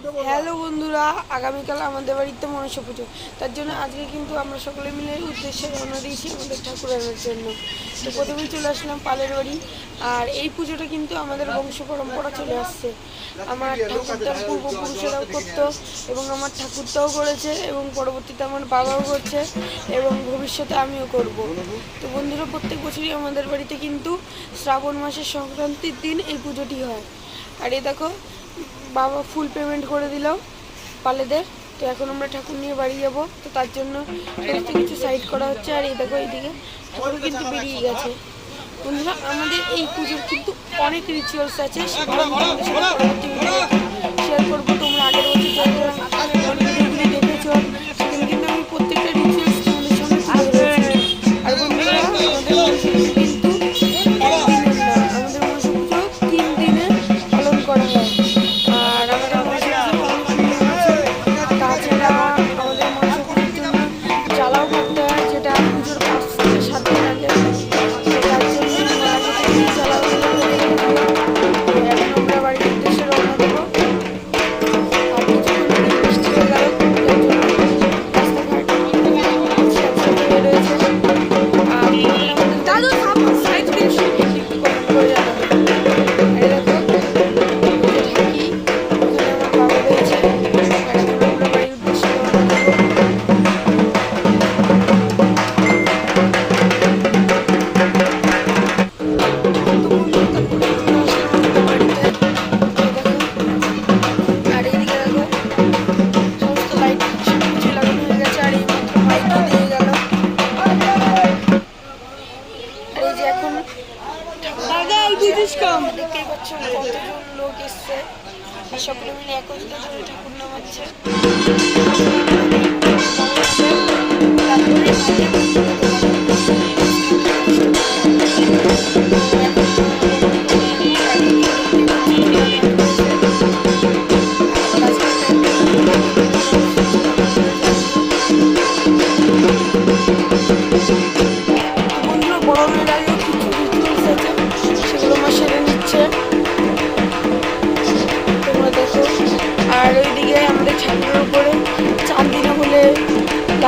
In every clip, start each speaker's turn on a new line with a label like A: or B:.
A: Hello বন্ধুরা, আগামীকাল আমাদের বাড়িতে মনসা পুজো। তার জন্য আজকে কিন্তু আমরা সকলে মিলে উদ্দেশ্যে রওনা দিয়েছি আমাদের ঠাকুর জন্য। তো প্রথমেই চলে আসলাম পালের বাড়ি। আর এই পুজোটা কিন্তু আমাদের বংশ পরম্পরা চলে আসছে। আমার ঠাকুরদার পূর্বপুরুষেরাও করতো এবং আমার ঠাকুরটাও করেছে এবং পরবর্তীতে আমার বাবাও করছে এবং ভবিষ্যতে আমিও করব। তো বন্ধুরা, প্রত্যেক বছরই আমাদের বাড়িতে কিন্তু শ্রাবণ মাসের সংক্রান্তির দিন এই পুজোটি হয়। আর এ দেখো বাবা ফুল পেমেন্ট করে দিল পালেদের। তো এখন আমরা ঠাকুর নিয়ে বাড়ি যাব। তো তার জন্য সমস্ত কিছু সাইড করা হচ্ছে। আর এই দেখো এইদিকে ঠাকুর কিন্তু বেরিয়ে গেছে। বন্ধুরা, আমাদের এই পুজোর কিন্তু অনেক রিচুয়ালস আছে। সেগুলো দেখতেই পাচ্ছ কতজন লোক এসছে? সকলে মিলে একত্রিত ঠাকুর নামাচ্ছে।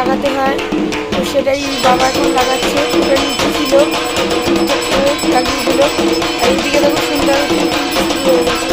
A: লাগাতে হয়। তো সেটাই বাবা এখন লাগাচ্ছে। নিচে ছিল। লাগিয়ে দিল। দেখো সুন্দর শুরু হয়ে গেছে।